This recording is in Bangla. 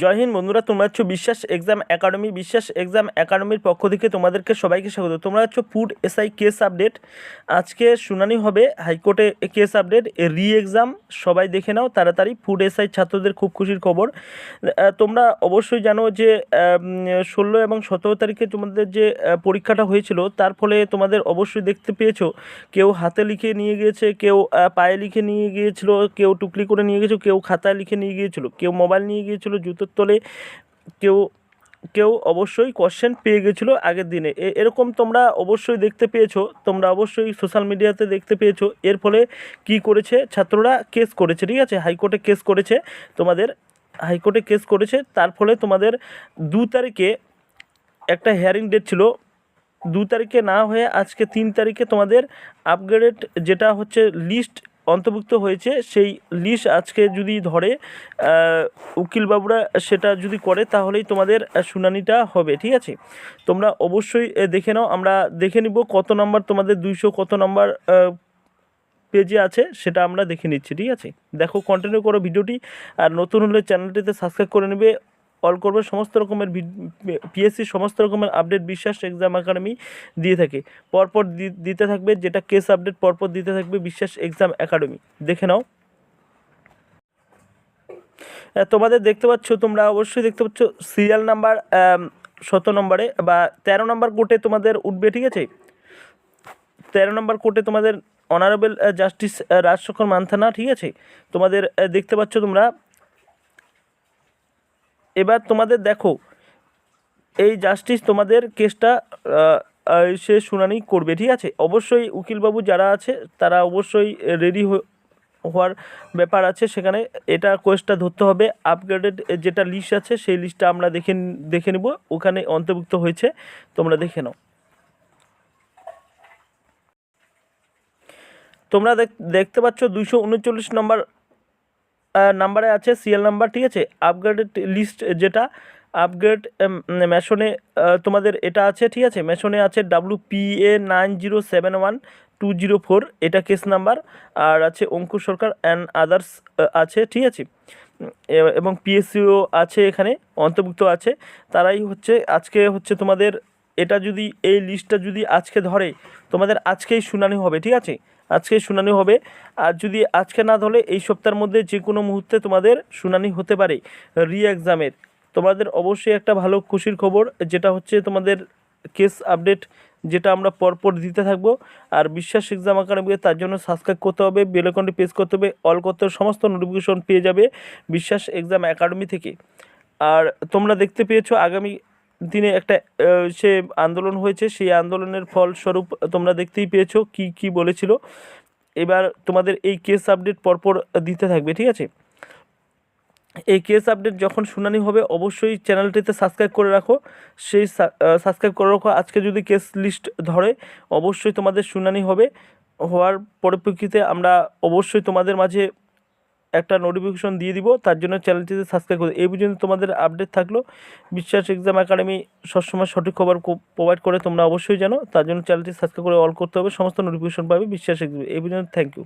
জয় হিন্দ বন্ধুরা, তোমরা হচ্ছে বিশ্বাস এক্সাম একাডেমি, বিশ্বাস এক্সাম একাডেমির পক্ষ থেকে তোমাদেরকে সবাইকে স্বাগত। তোমরা হচ্ছে ফুড এসআই কেস আপডেট। আজকে শুনানি হবে হাইকোর্টে কেস আপডেট রি এক্সাম সবাই দেখে নাও তাড়াতাড়ি ফুড এসআই ছাত্রদের খুব খুশির খবর। তোমরা অবশ্যই জানো যে ষোলো এবং সতেরো তারিখে তোমাদের যে পরীক্ষাটা হয়েছিল, তার ফলে তোমাদের অবশ্যই দেখতে পেয়েছ, কেউ হাতে লিখে নিয়ে গিয়েছে, কেউ পায়ে লিখে নিয়ে গিয়েছিল, কেউ টুকলি করে নিয়ে গিয়েছিল, কেউ খাতায় লিখে নিয়ে গিয়েছিল, কেউ মোবাইল নিয়ে গিয়েছিল জুতোর তলে কেউ কেউ অবশ্যই কোশ্চেন পেয়ে গেছিল আগের দিনে। এরকম তোমরা অবশ্যই দেখতে পেয়েছ, তোমরা অবশ্যই সোশ্যাল মিডিয়াতে দেখতে পেয়েছ। এর ফলে কি করেছে, ছাত্ররা কেস করেছে, ঠিক আছে? হাইকোর্টে কেস করেছে, তোমাদের হাইকোর্টে কেস করেছে, তার ফলে তোমাদের দু তারিখে একটা হিয়ারিং ডেট ছিল। দু তারিখে না হয়ে আজকে তিন তারিখে তোমাদের আপগ্রেডেড যেটা হচ্ছে লিস্ট অন্তর্ভুক্ত হয়েছে, সেই লিস্ট আজকে যদি ধরে উকিলবাবুরা সেটা যদি করে, তাহলেই তোমাদের শুনানিটা হবে, ঠিক আছে? তোমরা অবশ্যই দেখে নাও, আমরা দেখে নিব কত নম্বর তোমাদের দুইশো কত নম্বর পেজে আছে, সেটা আমরা দেখে নিচ্ছি, ঠিক আছে? দেখো কন্টিনিউ করো ভিডিওটি, আর নতুন হলে চ্যানেলটিতে সাবস্ক্রাইব করে নেবে। অল করবে, সমস্ত রকমের পিএসসি সমস্ত রকমের আপডেট বিশ্বাস এক্সাম একাডেমি দিয়ে থাকে। পরপর দিতে থাকবে যেটা কেস আপডেট পরপর দিতে থাকবে বিশ্বাস এক্সাম একাডেমি দেখে নাও। তোমাদের দেখতে পাচ্ছ, তোমরা অবশ্যই দেখতে পাচ্ছ সিরিয়াল নাম্বার শত নম্বরে বা তেরো নম্বর কোর্টে তোমাদের উঠবে, ঠিক আছে? তেরো নম্বর কোর্টে তোমাদের অনারেবল জাস্টিস রাজশেখর মান্থানা, ঠিক আছে? তোমাদের দেখতে পাচ্ছ তোমরা এবার তোমাদের দেখো, এই জাস্টিস তোমাদের কেসটা সে শুনানি করবে, ঠিক আছে? অবশ্যই উকিলবাবু যারা আছে, তারা অবশ্যই রেডি হওয়ার ব্যাপার আছে সেখানে। এটা কোয়েসটা ধরতে হবে। আপগ্রেডেড যেটা লিস্ট আছে, সেই লিস্টটা আমরা দেখে দেখে নেব। ওখানে অন্তর্ভুক্ত হয়েছে, তোমরা দেখে নাও। তোমরা দেখ- দেখতে পাচ্ছ দুইশো উনচল্লিশ নম্বর নাম্বারে আছে সিএল নাম্বার ঠিক আছে? আপগ্রেডেড লিস্ট যেটা আপগ্রেড মেশনে তোমাদের এটা আছে, ঠিক আছে? মেশনে আছে W P A nine zero seven one two zero four এটা কেস নাম্বার আর আছে অঙ্কুর সরকার অ্যান্ড আদার্স আছে, ঠিক আছে? এবং পিএসসিও আছে এখানে, অন্তর্ভুক্ত আছে। তারাই হচ্ছে, আজকে হচ্ছে তোমাদের এটা যদি, এই লিস্টটা যদি আজকে ধরে, তোমাদের আজকেই শুনানি হবে, ঠিক আছে? আজকে শুনানি হবে। আর যদি আজকে না ধরে, এই সপ্তাহের মধ্যে যে কোনো মুহূর্তে তোমাদের শুনানি হতে পারে রি এক্সামের তোমাদের অবশ্যই একটা ভালো খুশির খবর, যেটা হচ্ছে তোমাদের কেস আপডেট যেটা আমরা পরপর দিতে থাকব। আর বিশ্বাস এক্সাম একাডেমিকে তার জন্য সাবস্ক্রাইব করতে হবে বেলকনটি প্রেস করতে হবে অল করতে সমস্ত নোটিফিকেশন পেয়ে যাবে বিশ্বাস এক্সাম একাডেমি থেকে। আর তোমরা দেখতে পেয়েছ, আগামী দিনে একটা সে আন্দোলন হয়েছে, সেই আন্দোলনের ফলস্বরূপ তোমরা দেখতেই পেয়েছ কি কি বলেছিল। এবার তোমাদের এই কেস আপডেট পরপর দিতে থাকবে, ঠিক আছে? এই কেস আপডেট যখন শুনানি হবে, অবশ্যই চ্যানেলটিতে সাবস্ক্রাইব করে রাখো। সেই সাবস্ক্রাইব করে রাখো। আজকে যদি কেস লিস্ট ধরে, অবশ্যই তোমাদের শুনানি হবে। হওয়ার পরিপ্রেক্ষিতে আমরা অবশ্যই তোমাদের মাঝে একটা নোটিফিকেশন দিয়ে দিব, তার জন্য চ্যানেলটিতে সাবস্ক্রাইব করে। এই পর্যন্ত তোমাদের আপডেট থাকল। বিশ্বাস এক্সাম একাডেমি সবসময় সঠিক খবর প্রোভাইড করে, তোমরা অবশ্যই জানো। তার জন্য চ্যানেলটি সাবস্ক্রাইব করে অল করতে হবে, সমস্ত নোটিফিকেশন পাবে। বিশ্বাস এক্সাম এই পর্যন্ত থ্যাংক ইউ